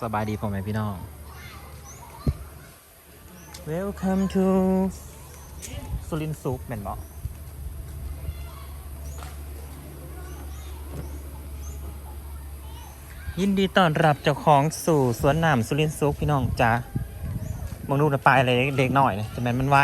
สบายดีพ่อแม่พี่น้อง Welcome to สุรินทร์ซุปแม่นบอกยินดีต้อนรับเจ้าของสู่สวนน้ำสุรินทร์ซุปพี่น้องจ้ามองดูนะปลายอะไรเด็กหน่อยนะจะแม่นมันไว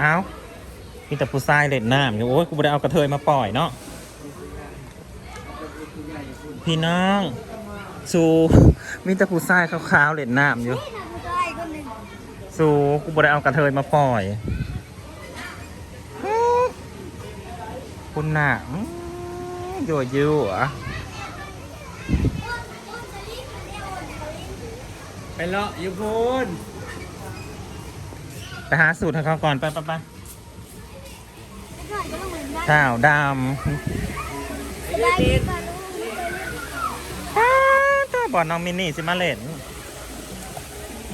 เอ้ามีแต่ผู้ชายเล่นน้ำอยู่โอ้ยกูไม่ได้เอากระเทยมาปล่อยเนาะพี่น้องสูมีแต่ผู้ชายขาวๆเล่นน้ำอยู่นี่นะผู้ชายคนหนึ่งสูกูบ่ได้เอากระเทยมาปล่อยคุณหน่ะอื้อยั่วยัวไปเลาะอยู่พูน ไปหาสูตรให้เขาก่อนไปไปไปไม่ใช่ก็ต้องเหมือนกันข้าวดสบายดีป่ะลูกำต้าบอลน้องมินนี่สิมาเล่น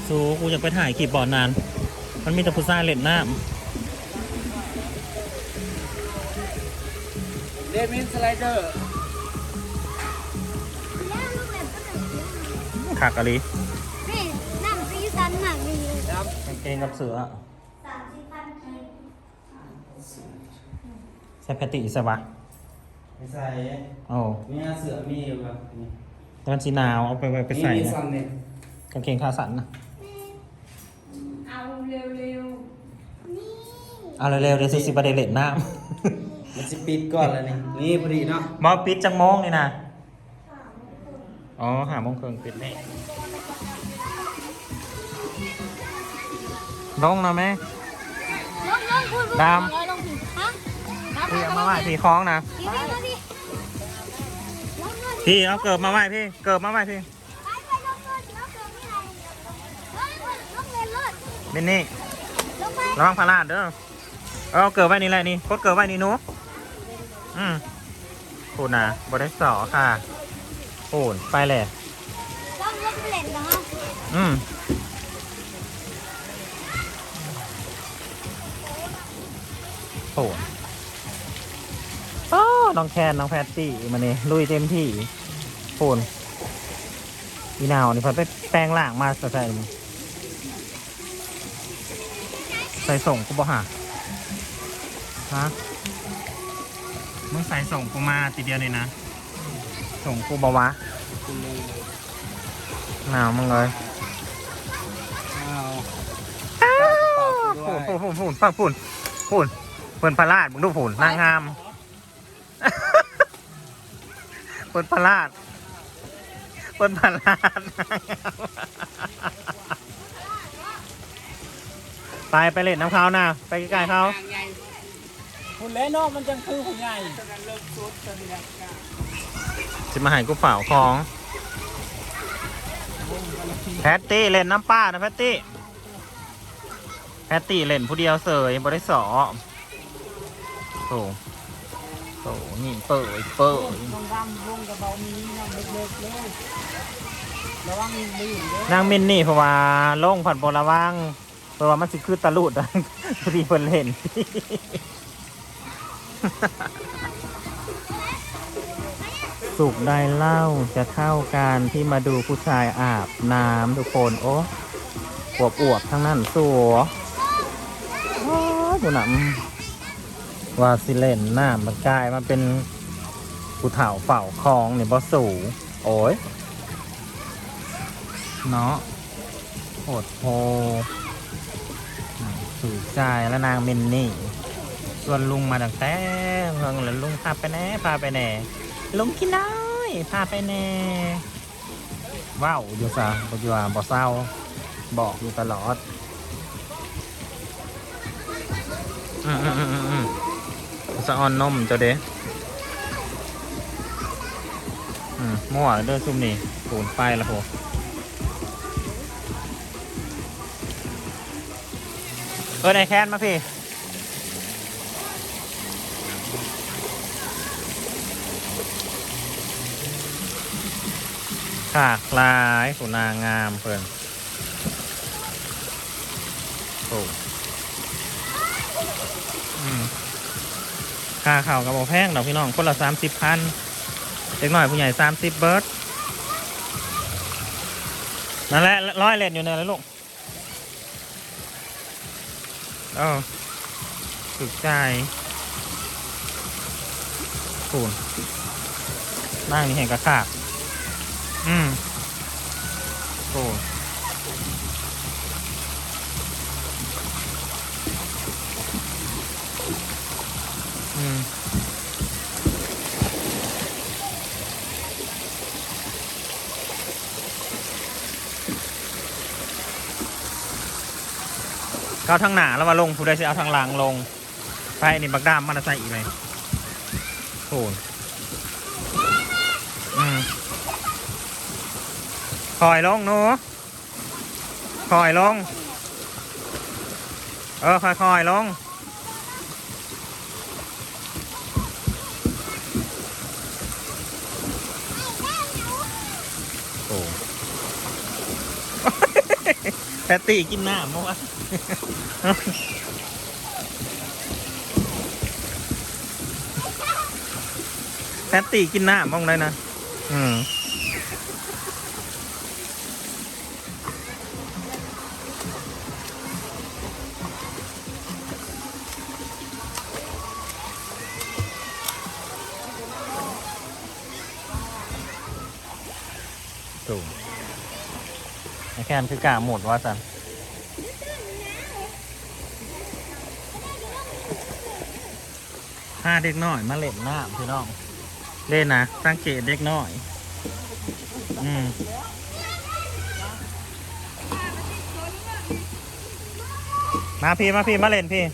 สูกูอยากไปถ่ายคลิปบอลนาน มันมีแต่ผู้ชายเล่นน้เดมินสไลเดอร์แล้วลูกแบบก็หนึ่งำขากะลีนี่น้ำซีซันมากดีเลยครับกาง เกงกับเสือสามสิบพันกีใส่แพตติใช่ปะไม่ใส่โอ้มีอาเสือมีอยู่ครับนี่ตอนสีหนาวเอาไปไปไปใส่มีนะซันเนี่ยกางเกงขาสั้นนะเอาเร็วๆนี่เอาเร็วๆเดี๋ยวสิสิบประเด็นเล่นน้มันจะปิดก่อนแล้วนี่นี่พอดีเนาะำหมอปิดจังโมงนี่นะอ๋อหาโมงครึ่งปิดแน่ ลงนะแม่ ลงลงพูดพูดดำลงผิดฮะดำพี่เอามาไหว้พี่คล้องนะ พี่พี่มาดิลงเลยพี่เอาเกิบมาไหว้พี่ เกิบมาไหว้พี่ไปไปลงเลยแล้วเกิดไม่ไรลงเลยลงเลยเลยมินนี่ลงไประวังพลาดเด้อ เอาเกิบไว้นี่แหละนี่กดเกิบไว้นี่หนูอืมพูดนะบริสอค่ะพูดไปเลย ลงลงเล่นนะฮะอืม โอ้โอ้น้องแคนน้องแพตตี้มาเนี่ยลุยเต็มที่โูนอีนาวนี่เพันไปแปลงล่างมาใส่ใส่ใส่ส่งกูบ่หาฮะมึงใส่ส่งกูมาตีเดียวเลยนะ ส่งกูบ่วะคุณลุงหนาวมึงเลยอ้าวฝุ่นฝุ่นฝุ่นฝุ่นฝุ่นฝุ่น เปินพลาดมึงดูฝุ่นนางงามเปินพลาดเปินพลาดนางงามไปไปเล่นน้ำเขานะไปใกล้ๆเขาคุณเล่นนอกมันจังคือคุณใหญ่จะมาใหายกูเฝ่าของ แพตตี้เล่นน้ำป้านะแพตตี้ แพตตี้เล่นผู้เดียวเสยบริสอ โถโถนี่เปิดเปิดวงดำวงกระเบามีน้ำเล็กๆเลยระวังลื่นเด้อนางมินนี่เพราะว่าโล่งผ่อนบระวังเพราะว่ามันสิคือตะลุดพอดีเพิ่นเล่นสุขได้เล่าจะเท่ากันที่มาดูผู้ชายอาบน้ำทุกคนโอ้อวบอวบทั้งนั้นสัวโอ้ดูหนำ ว่าสิเล่นน้ำมันกลายมาเป็นผู้เฒ่าเฝ้าคลองเนี่ยบ่สูโอ้ยเนาะโอดโพสื่อใจและนางเมนนี่ ส่วนลุงมาตั้งแต่เพิ่งแล้วลุงพาไปแน่พาไปแน่ลุงกินน้อยพาไปแน่ว้าวอยู่ซะปัจจุบันบ่เศร้าบอกอยู่ตลอด อืมอืมอืมอืมอืม สะออนนมเจ้าเด้อืมมั่วเด้อซุ่มนี่ปูนไปละโหเออไอแคนมาพี่ขากลายขุนางามเพิ่อนโอ้อืม ค่าเข่าวกับบอแพงดอกพี่น้องคนละสามสิบพันเด็กหน่อยผู้ใหญ่สามสิบเบิร์ดนั่นแหละร้อยเลนอยู่เนี่ยแล้วลูกเออถูกใจคูณนั่งนี่เห็นกระขากอืมโอ้ เขาทางหนาแล้วมาลงผู้ใดจะเอาทางหลังลง ไปนี่บักดามมันจะใส่อีกไหมโอ้ยอืมคอยลงหนูคอยลง เออคอยคอยลง โอ้ แพตตี้กินหน้ามั้งวะแพตตี้กินหน้ามองเลยนะ อืมถูก แค่นคือกาหมดว่าสันพาเด็กน้อยมาเล่นน้ำพี่น้อง เล่นนะสังเกตเด็กน้อย อืมมาพี่มาพี่มาเล่นพี่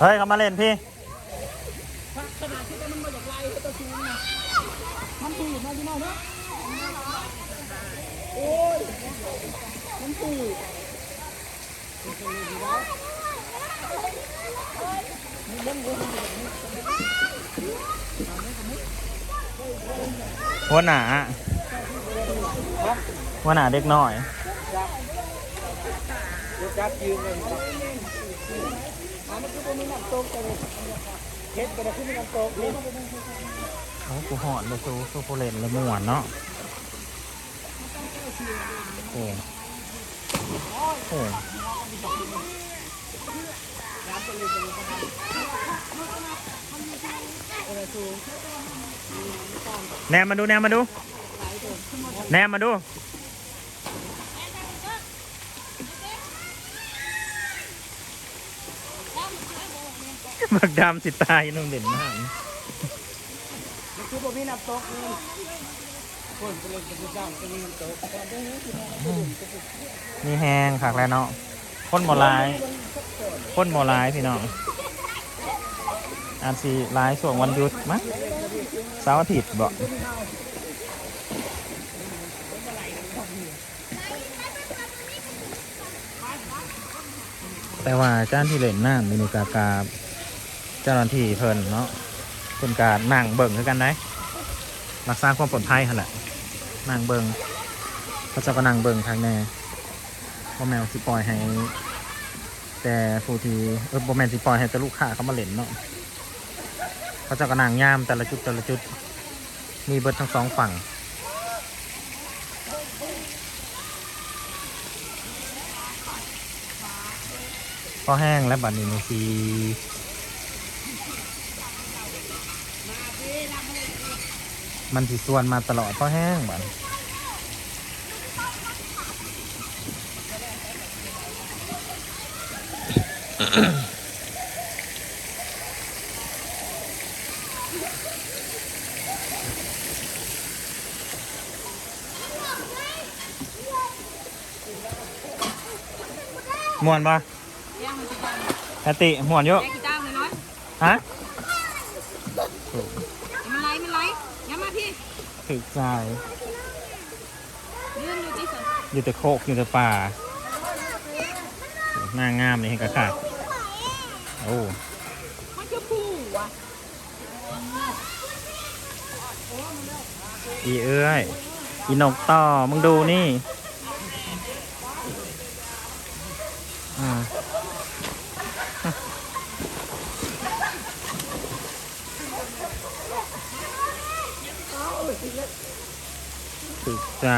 เฮ้ยเขามาเล่นพี่ขนาดที่มันมาจากไล่ก็ตัวชูนะมันตีมาที่นอกนะโอ้ยมันตีหัวหนาหัวหนาเด็กน้อยจับยืนเลย ครับอันนี้คือตัวนี้น้ำตกแต่เฮ็ดแต่ขึ้นน้ำตกนี่โอ้กูหอนเลยซูซูโพเลนเลยม่วนเนาะโอ้โอ้แนมมาดูแนมมาดูแนมมาดู บักดำสิตายนุ่งเด่นมากมันคือตัวนี้น้ำตกนี่คนเป็นเล่นเป็นจ้างเป็นน้ำตกตอนนี้คือน้ำตกมีแหงขักแล้วเนาะคนโมลายคนโมลายพี่น้องอาจสีลายช่วงวันหยุดมั้งเสาร์อาทิตย์บอกแต่ว่าจ้าที่เล่นน้ำมีนุกากา จ้าหน้าที่เพิ่นเนาะเป็นการนั่งเบิ่งคือกันได้รักษาความปลอดภัยหั่นแหละนั่งเบิ่งเขาจะก็นั่งเบิ่งทางแน่พ่อแมวสิปล่อยให้ แต่ผู้ที่เออพ่อแมนสิปล่อยให้แต่ลูกค้าเขามาเล่นเนาะเขาจะกระนางย่ามแต่ละจุดแต่ละจุด มีเบิดทั้งสองฝั่งพอแห้งแล้วบัดนี้มันสี มันสิส่วนมาตลอดพอแห้งบัดม่วนปะย่างมันจะดังแพตติม่วนเยอะแยกกีตาร์เลยน้อยฮะ มันไหลมันไหลย้ำมาพี่ ถึกใจยืนอยู่ที่สุดอยู่แต่โคกอยู่แต่ป่า หน้างามเลยเห็นกระขาดโอ้มันคือผู้วะอีเอ้ยอีนกต่อมึงดูนี่ ถูกใจ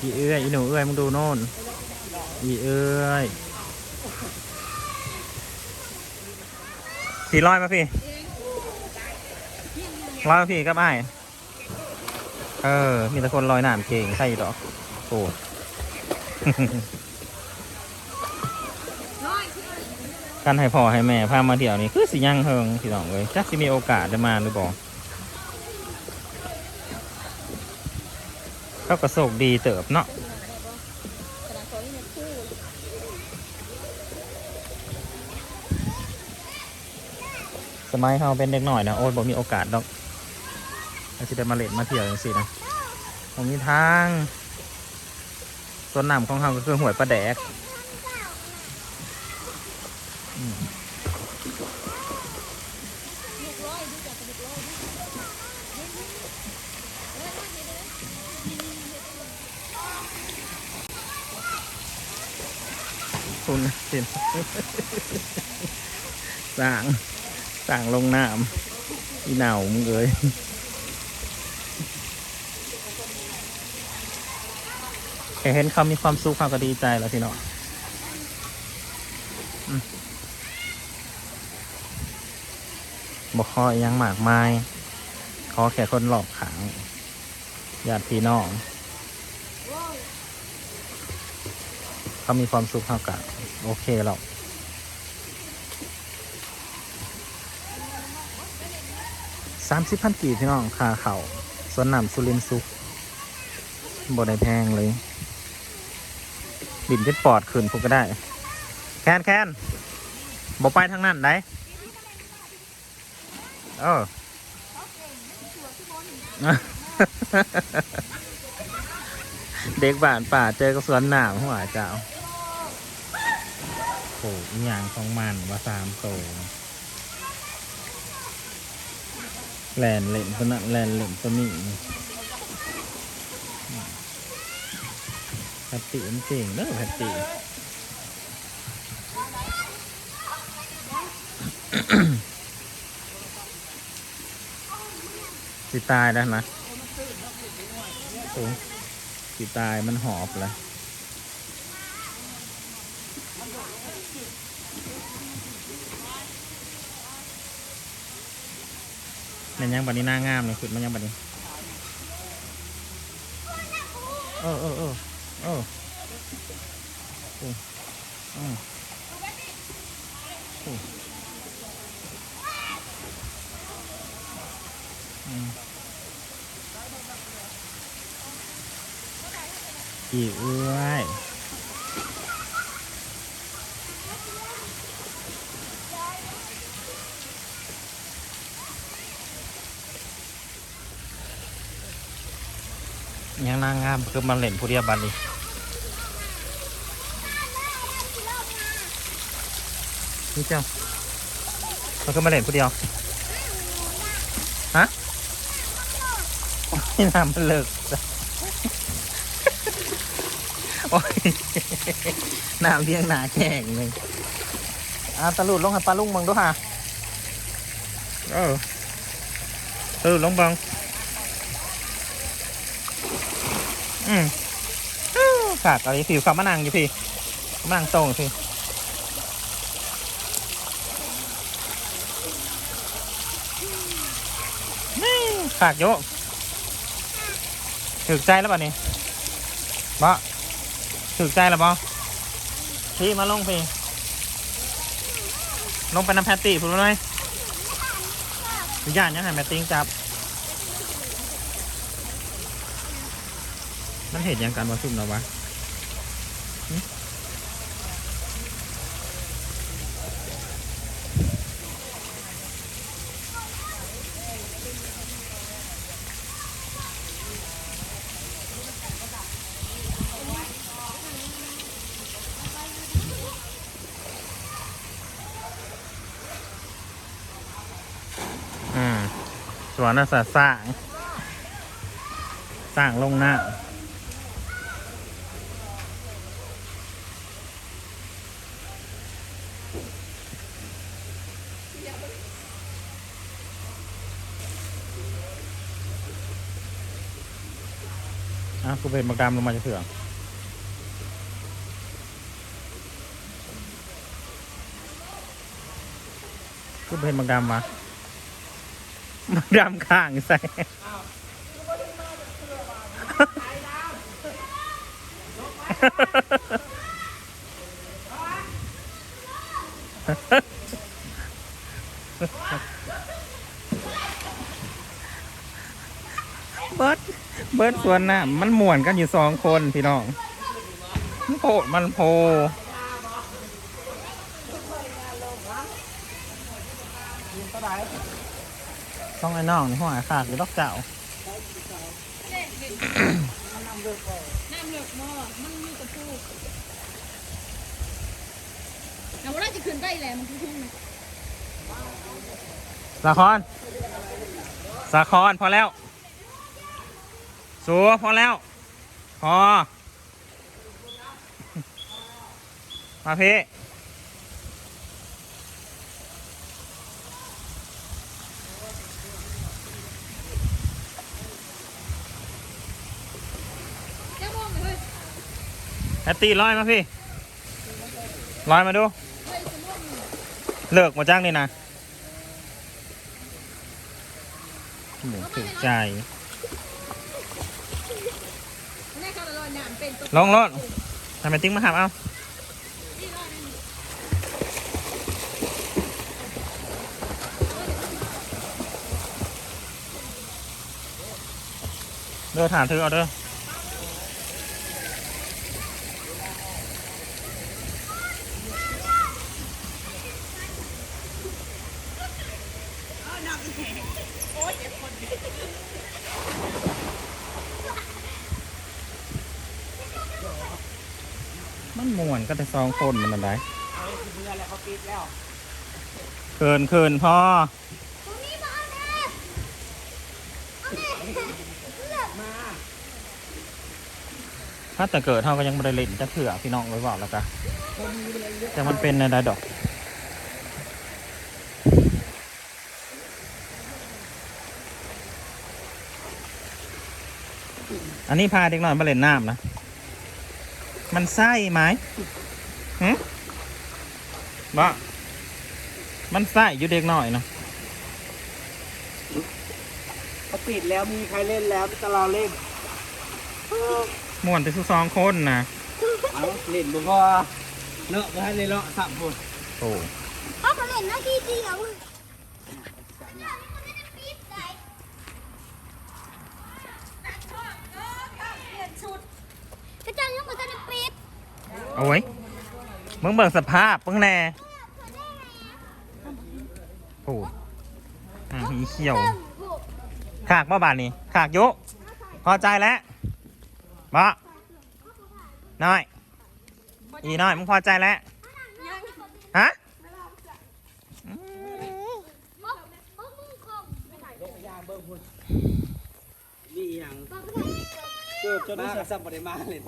อีเอ้ยอีหนูเอ้ยมึงดูโน่น อีเอ้ยพี่ร้อยมาพี่ร้อยมาพี่กับไอ้ายเออ มีแต่คนลอยน้ำเก่งใช่ดอกโอ้ กันให้พ่อให้แม่พามาเที่ยวนี่คือสิยังเฮิงพี่น้องเลยจักสิมีโอกาสได้มาหรือบอกเขาก็โชคดีเติบเนาะสมัยเขาเป็นเด็กหน่อยนะโอ้ยบ่มีโอกาสดอกอาจจะมาเล่นมาเที่ยวอย่างสินะผมมีทางส่วนน้ำของเขาก็คือหวยปลาแดก คุณสินสั่งสั่งลงน้ำอีเหนาวมึงเอ้ยแค่เห็นเขามีความสุขเขาก็ดีใจแล้วพี่เนาะอืมบอกขออิหยังมากมายขอแค่คนหลอกขังญาติพี่น้อง เขามีความสุขเท่ากันโอเคหรอกสามสิบพันกีบพี่น้องคาเข่าสวนน้ำสุรินทร์สุขบได้แพงเลย บินจะปอดขึ้นพวกก็ได้ แคนแคนบอกไปทางนั้นได้เออเด็กบ้านป่าเจอกับสวนหนามหัวเจ้า โอ้ยอย่างของมันว่าสามโตแลนเล่นตัวนั้นแลนเล่นตัวนี้แพตติมันเก่งเด้อแพตติสิตายแล้วนะสิตายมันหอบเลย เนี่ยยังบัดนี้หน้างามเลยขึ้นมันยังบัดนี้เออเออเออเออโอ้อืมโอ้อืมอีเอ้ยยังนามคือมาเล่นผู้เดียวบันนี้นี่เจ้ามันก็มาเล่นผู้เดียวฮะโอ้ยน้ำมันเลิกจ้ะโอ้ยน้ำเลี้ยงหนาแข่งเลยอ่าตะลุดลงให้ปลาลุงมึงด้วยฮะเออตะลุดลงบัง อืมขาดอะไรผิวขับมะนางอยู่พี่มะนางตรงพี่นี่ขาดเยอะถึกใจแล้วป่ะนี่บ่ถึกใจแล้วบ่พี่มาลงพี่ลงไปน้ำแพตตี้พูดเลยย่านยังไงแมตติ้งจับ มันเห็นยังการมาซุ่มเราวะสวนอาสาสร้าง สร้างลงหน้า กูเป็นบักดำลงมาจะเถื่อนกูเป็นบักดำวะบักดำข้างใส่เบิร์ด เบิดส่วนน่ะมันม่วนกันอยู่สองคนพี่น้องมันโผดมันโพต้องไอ้น้องนี่หัวขาดอยู่ดอกเจ้าน้ำเหลือกมอมันมีกระพูแต่ว่าเราจะขึ้นไปแหละมันทุ่งนะสาคอนสาคอนพอแล้ว สัวพอแล้ว พอ มาพี่แก้วมอตตี้ร้อยมาพี่ร้อยมาดู เลิกมาจ้างนี่นะหมูถูกใจ ลอยน้ำเป็นตัวลงรถทำไมติ้งมาหามเอาเด้อถามถือเอาเด้อ ก็แต่สองคนมันอะไรเอาเพื่อนแล้วเขาปิดแล้วเคินเคินพ่อตรงนี้มาเอาแน่เอาแน่เลือกมาถ้าแต่เกิดเท่าก็ยังไม่ได้เล่นจะเผื่อพี่น้องไว้บอกแล้วกันแต่มันเป็นอะไรดอกอันนี้พาเด็กน้อยมาเล่นน้ำนะ มันไส้ไหม หึบ่มันไส้อยู่เด็กน้อยเนาะเขาปิดแล้วมีใครเล่นแล้วจะรอเล่นม่วนแต่ทุกสองคนนะเอาเล่นบ่พอเนาะบ่ให้เลยเลาะสามคนโอ้เอาไปเล่นหน้าที่เดียวกระจังยังไม่ มึงเบิ่งสภาพมึงแน่โอ้อะอีเขียวขากบ่บาทนี่ขากอยุพอใจแล้วบ่น้อย อีน้อย มึงพอใจแล้วฮะนี่อหย่างเกิดจนมาสัมปได้มาเลย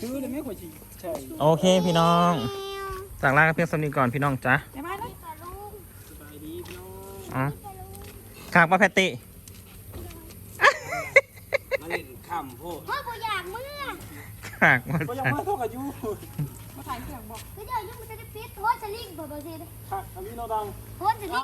ชื่อเลยไม่ควรชิใช่โอเคพี่น้อง จากลากันเพียงสำนีก่อนพี่น้องจ้ะได้ไหมล่ะสบายดีพี่น้องอ๋อขากบ่แพตติมาเล่นค่ำโพดพ่อบ่อยากเมื่อขากบ่ก็ยังมาเท่ากับยูมาถ่ายเสียงบอก ก็เดี๋ยวยังไม่ทันได้ปิดโทษสลิงบ่บ่สิครับอันนี้เราดังโทษสลิง